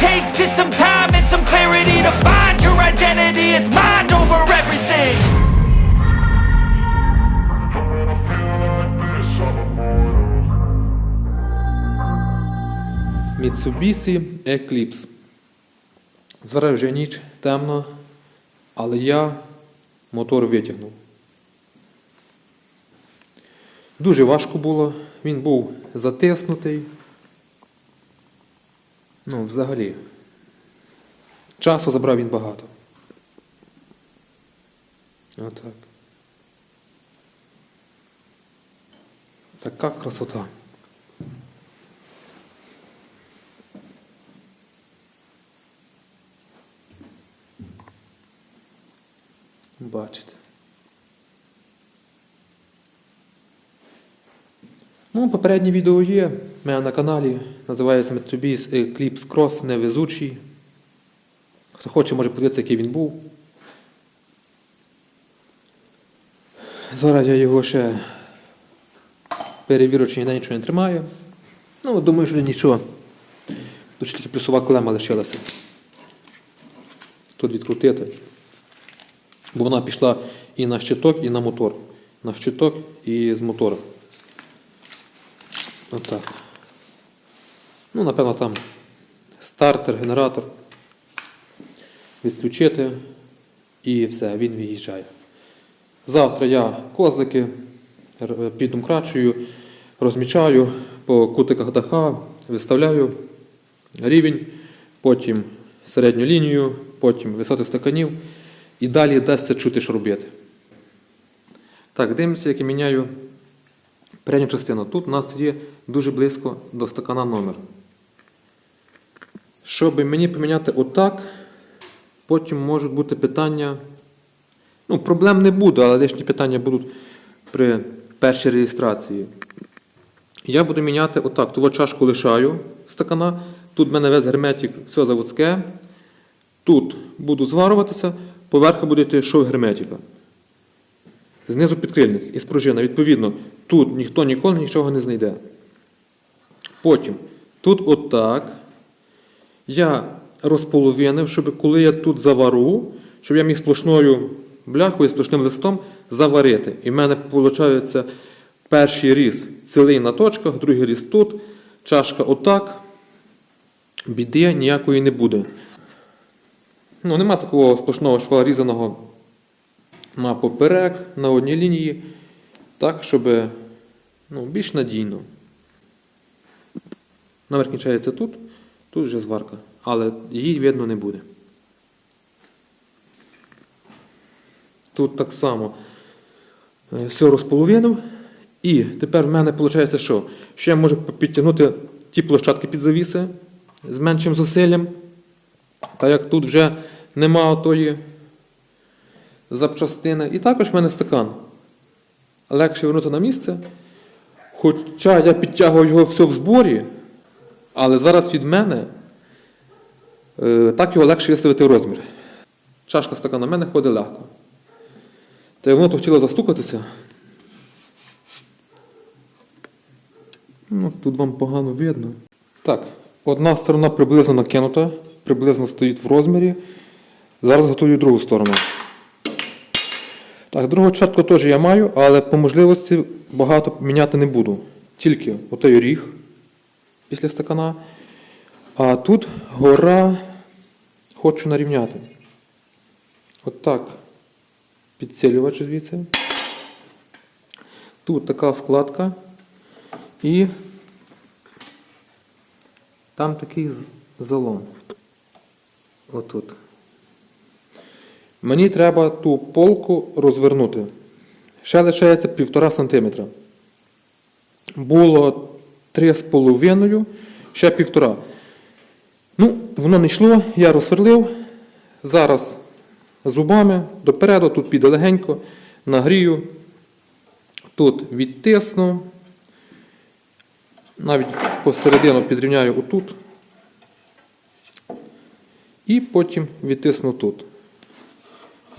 takes is some time and some clarity to find your identity. It's mind over everything. Mitsubishi Eclipse. Зараз вже ніч темно, але я мотор витягнув. Дуже важко було, він був затиснутий. Ну, взагалі. Часу забрав він багато. Отак. Така красота. Бачите. Ну, попереднє відео є. У мене на каналі. Називається Mitsubishi Eclipse Cross Невезучий. Хто хоче, може подивитися, який він був. Зараз я його ще перевірю, чи ніде нічого не тримає. Ну, думаю, що нічого. Тут тільки плюсова клема лишилася. Тут відкрутити. Бо вона пішла і на щиток, і на мотор. На щиток і з мотора. Отак. Ну, напевно, там стартер, генератор. Відключити і все, він виїжджає. Завтра я козлики підумкрачую, розмічаю по кутиках даха, виставляю рівень, потім середню лінію, потім висоти стаканів. І далі дасться чути, що робити. Так, дивимося, як я міняю передню частину. Тут у нас є дуже близько до стакана номер. Щоб мені поміняти отак, потім можуть бути питання. Ну, проблем не буде, але лишні питання будуть при першій реєстрації. Я буду міняти отак. Ту чашку лишаю стакана. Тут в мене весь герметик, все заводське. Тут буду зварюватися, поверху буде йти шов герметика. Знизу підкрильник і спружина. Відповідно, тут ніхто ніколи нічого не знайде. Потім, тут отак. Я розполовинив, щоб коли я тут завару, щоб я міг сплошною бляхою, сплошним листом заварити. І в мене виходить перший різ цілий на точках, другий різ тут, чашка отак. Біди ніякої не буде. Ну, нема такого сплошного шва різаного на поперек, на одній лінії, так, щоб ну, більш надійно. Номер кінчається тут, тут вже зварка, але її видно не буде. Тут так само е, все розполовинив. І тепер в мене виходить, що? Що я можу підтягнути ті площадки під завіси з меншим зусиллям. Так як тут вже нема тої запчастини. І також в мене стакан. Легше вернути на місце. Хоча я підтягував його все в зборі, але зараз від мене е, так його легше виставити в розмір. Чашка стакана в мене ходить легко. Та й воно то хотіло застукатися. Ну, тут вам погано видно. Так, одна сторона приблизно накинута, приблизно стоїть в розмірі. Зараз готую другу сторону. Так, другу чвертку теж я маю, але по можливості багато міняти не буду. Тільки отой ріг після стакана. А тут гора хочу нарівняти. Отак. Підсилювач звідси. Тут така складка. І там такий залом. Отут. Мені треба ту полку розвернути. Ще лишається 1,5 см. Було 3,5, ще 1,5. Ну, воно не йшло, я розсверлив. Зараз зубами допереду, тут піде легенько, нагрію, тут відтисну, навіть посередину підрівняю отут. І потім відтисну тут.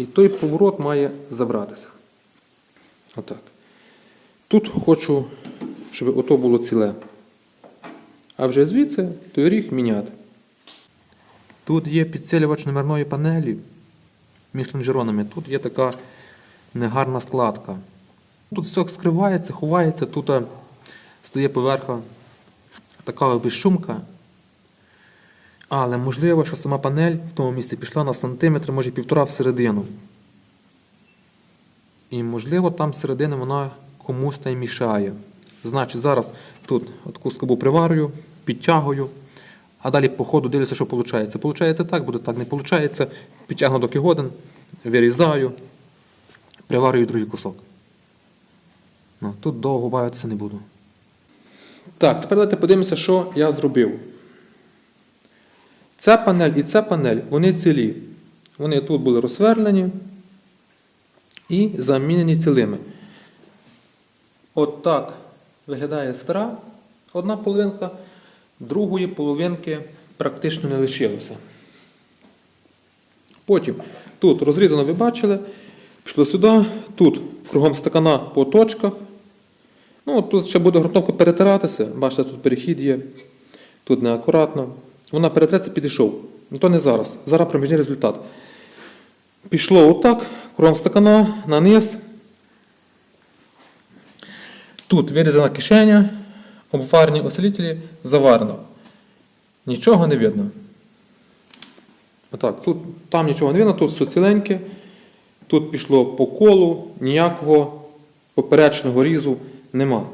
І той поворот має забратися. Отак. Тут хочу, щоб ото було ціле. А вже звідси той ріг міняти. Тут є підсилювач номерної панелі між лонжеронами. Тут є така негарна складка. Тут все скривається, ховається, тут е, стає поверха така безшумка. Але можливо, що сама панель в тому місці пішла на сантиметр, може півтора всередину. І можливо там середини вона комусь та й мішає. Значить, зараз тут таку скобу приварюю, підтягую, а далі по ходу дивлюся, що виходить. Получається так, буде так, не виходить. Підтягну доки годин, вирізаю, приварюю другий кусок. Ну, тут довго бавитися не буду. Так, тепер давайте подивимося, що я зробив. Ця панель і ця панель, вони цілі. Вони тут були розсверлені і замінені цілими. От так виглядає стара одна половинка, другої половинки практично не лишилося. Потім тут розрізано, ви бачили, пішло сюди, тут кругом стакана по точках. Ну, тут ще буде грунтовка перетиратися. Бачите, тут перехід є, тут неакуратно. Вона перетреться, підійшов. Ну то не зараз. Зараз проміжний результат. Пішло отак, кругом стакана, на. Тут вирізана кишеня, обварені осилителі, заварено. Нічого не видно. Отак, тут, там нічого не видно, тут все ціленьке. Тут пішло по колу, ніякого поперечного різу нема.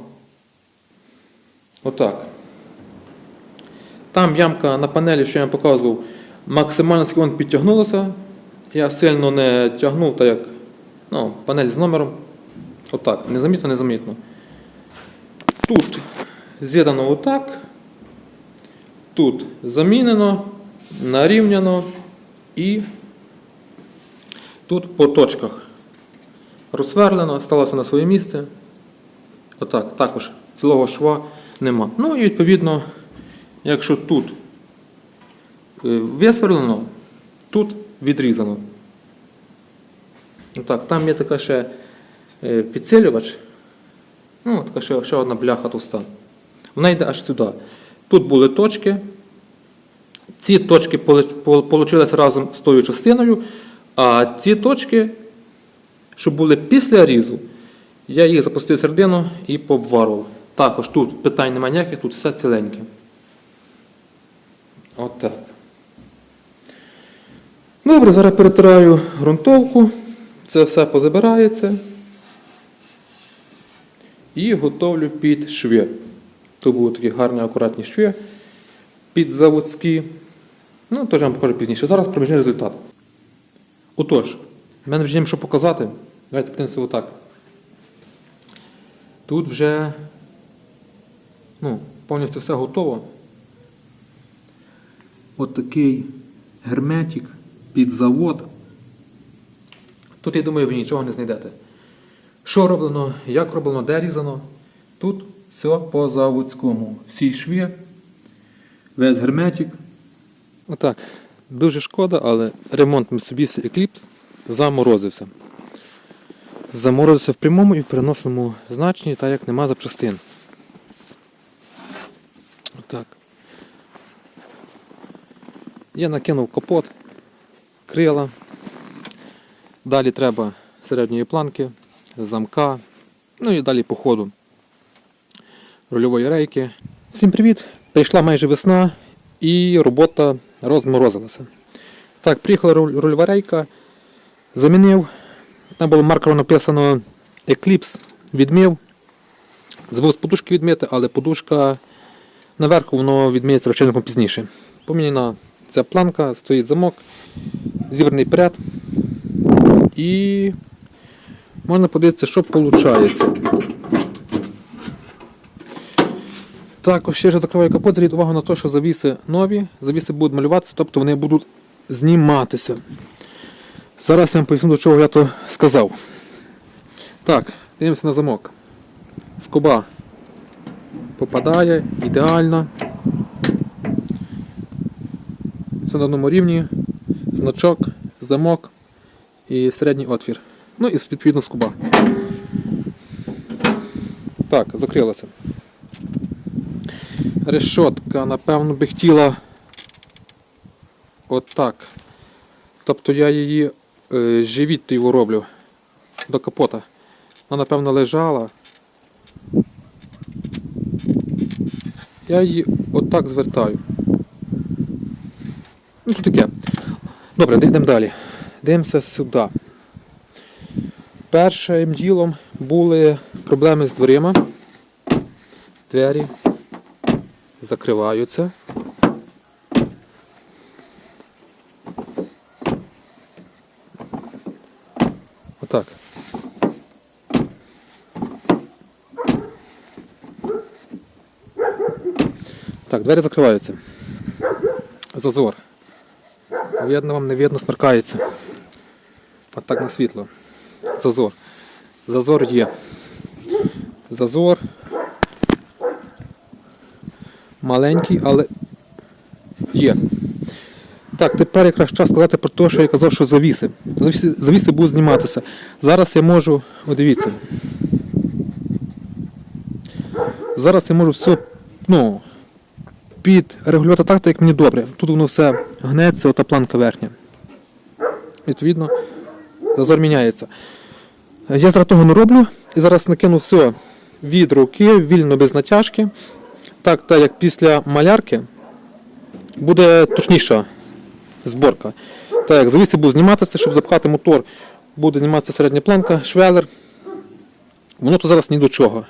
Отак. Там ямка на панелі, що я вам показував, максимально скільки підтягнулася. Я сильно не тягнув, так як ну, панель з номером. Отак, незамітно, незамітно. Тут з'єднано отак. Тут замінено, нарівняно і тут по точках розсверлено, сталося на своє місце. Отак, також цілого шва нема. Ну і відповідно, якщо тут е, висверлено, тут відрізано. Отак, там є така ще е, підсилювач. Ну, така ще, ще одна бляха товста. Вона йде аж сюди. Тут були точки. Ці точки вийшли разом з тою частиною, а ці точки, що були після різу, я їх запустив середину і пообварував. Також тут питань немає ніяких, тут все ціленьке. От так. Добре, зараз перетираю ґрунтовку. Це все позабирається. І готовлю під шви. Тут будуть такі гарні акуратні шви під заводські. Ну, теж я вам покажу пізніше. Зараз проміжний результат. Отож, в мене вже є що показати. Давайте подивимося отак. Тут вже ну, повністю все готово. От такий герметик під завод. Тут, я думаю, ви нічого не знайдете. Що роблено, як роблено, де різано. Тут все по заводському. Всі шви, весь герметик. Отак. Дуже шкода, але ремонт Mitsubishi Eclipse заморозився. Заморозився в прямому і в переносному значенні, так як нема запчастин. Отак. Я накинув капот, крила. Далі треба середньої планки, замка, ну і далі по ходу рульової рейки. Всім привіт! Прийшла майже весна і робота розморозилася. Так, приїхала рульова рейка, замінив. Там було маркером написано Eclipse, відмив. Забув з подушки відмити, але подушка наверху воно відміється розчинником пізніше. Поміняна ця планка, стоїть замок, зібраний перед. І можна подивитися, що виходить. Також ще закриваю капот, зверніть увагу на те, що завіси нові, завіси будуть малюватися, тобто вони будуть зніматися. Зараз я вам поясню, до чого я то сказав. Так, дивимося на замок. Скоба попадає ідеально. Все на одному рівні. Значок, замок і середній отвір. Ну і відповідно скоба. Так, закрилося. Решотка, напевно, би хотіла отак. Тобто я її е, живіт роблю до капота. Вона, напевно, лежала. Я її отак звертаю. Ну, тут таке. Добре, йдемо далі. Дивимося сюди. Першим ділом були проблеми з дверима. Двері закриваються. Отак. Так, двері закриваються. Зазор. Видно вам, не видно, смеркається. Отак на світло. Зазор. Зазор є. Зазор. Маленький, але є. Так, тепер якраз час сказати про те, що я казав, що завіси. Завіси, завіси будуть зніматися. Зараз я можу, о. Зараз я можу все, ну, підрегулювати так, так, як мені добре. Тут воно все гнеться, ота планка верхня. Відповідно, зазор міняється. Я зараз того не роблю і зараз накину все від руки, вільно без натяжки. Так, так як після малярки буде точніша зборка. Так як завіси будуть зніматися, щоб запхати мотор, буде зніматися середня планка, швелер. Воно то зараз ні до чого.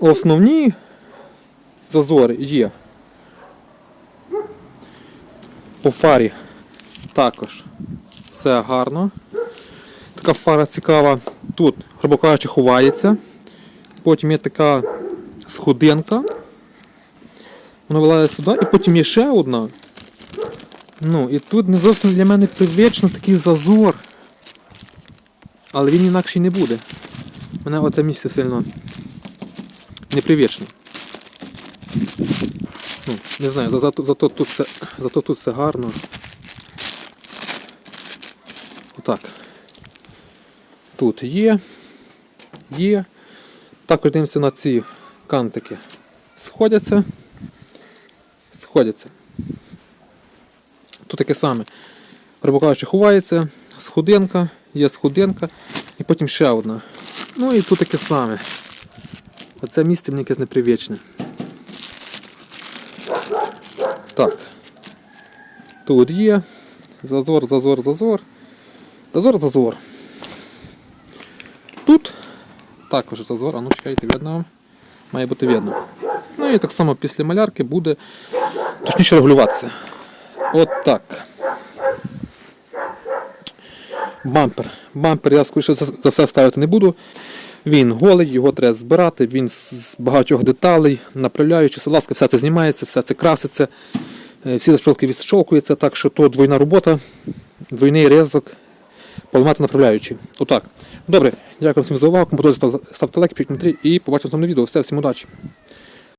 Основні зазори є. По фарі також все гарно. Така фара цікава. Тут, грубо кажучи, ховається. Потім є така сходинка. Вона вилазить сюди, і потім є ще одна. Ну, і тут не зовсім для мене привично такий зазор. Але він інакший не буде. Мене оце місце сильно непривично. Ну, не знаю, за- зато, зато, тут все, зато тут все гарно. Отак. Тут є. Є. Також дивимося на ці кантики. Сходяться. Сходяться. Тут таке саме. Грубо ховається, сходинка, є сходинка і потім ще одна. Ну і тут таке саме. Оце місце мені якесь непривічне. Так. Тут є. Зазор, зазор, зазор. Зазор, зазор. Тут також зазор, а ну чекайте, видно вам. Має бути видно. Ну і так само після малярки буде точніше регулюватися. От так. Бампер. Бампер я скоріше за все ставити не буду. Він голий, його треба збирати, він з багатьох деталей, направляючи, ласка, все це знімається, все це краситься, е, всі защолки відщолкуються, так що то двойна робота, двойний ризик, поламати направляючі. Отак. Добре, дякую всім за увагу. Ставте лайк, пишіть коментарі і побачимо в наступному відео. Все, всім удачі!